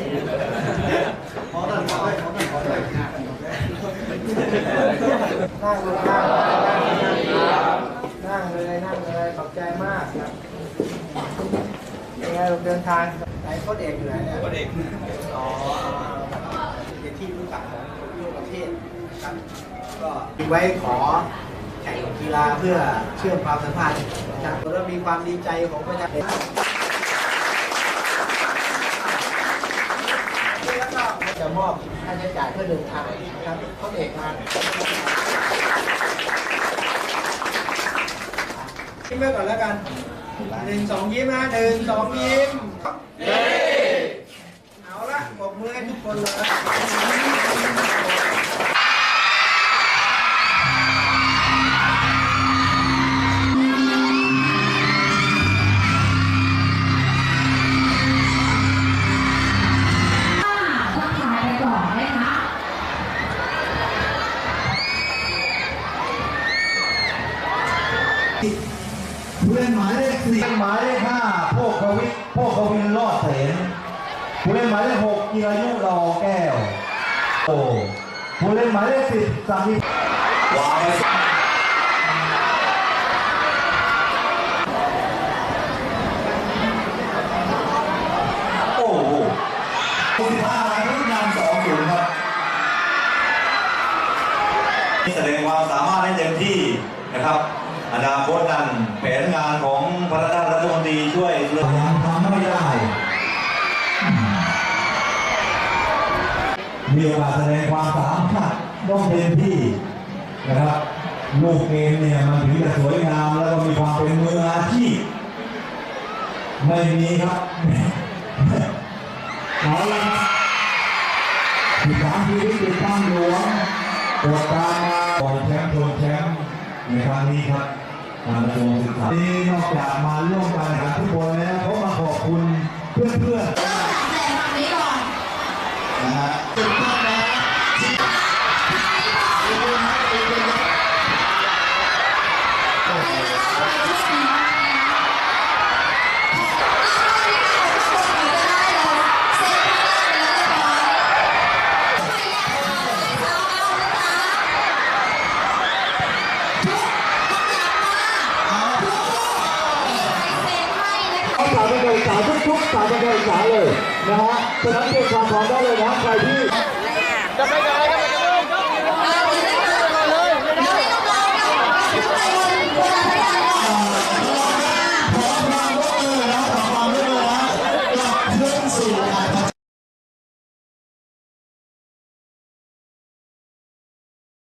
นั่งเลยนั่งเลยนั่งเลยขอบใจมากครับยังไงเราเดินทางไหนโค้ดเอกอยู่ไหนเนี่ยโค้ดเอกอ๋อเป็นที่รู้จักของทั่วประเทศครับก็ไว้ขอแข่งกีฬาเพื่อเชื่อมความสัมพันธ์นะครับแล้วมีความดีใจของประชาชน จะมอบค่าใช้จ่ายเพื่อเดินทางนะครับข้อเอกมายิ้มไว้ก่อนแล้วกันหนึ่งสองยิ้มนะหนึ่งสองยิ้มเอาละปรบมือให้ทุกคนเลย ผู้เล่นหมายเลขสี่หมายเลขห้าโพกกวิทโพกกวินรอดเสนผู้เล่นหมายเลขหกกีรายุรอแก้วโอ้ผู้เล่นหมายเลขสิบสามีวางไปโอ้โหคุณพามารุ่นนำสองศูนย์ครับแสดงความสามารถให้เต็มที่นะครับ อนาคตนั้นแผนงานของพระราชรัฐมนตรีช่วยเรื่องยังทำไม่ได้ มีโอกาสแสดงความสามารถต้องเต็มที่นะครับลูกเกมเนี่ยมันถึงจะสวยงามแล้วก็มีความเป็นมืออาชีพไม่มีครับเอาละครับสิบสามชีวิตติดตั้งหลวงกดตามมาบอนแชมป์ใน ครั้งนี้ครับทางกระทรวงศึกษาที่นอกจากมาร่วมการแข่งขันฟุตบอลแล้วเขามาขอบคุณเพื่อน แต่ฝั่งนี้ก่อน ๆนะฮะ สาวเป็นการศึกษาทุกๆ สาวเป็นการศึกษาเลยนะฮะฉะนั้นเตรียมความพร้อมได้เลยนะใครที่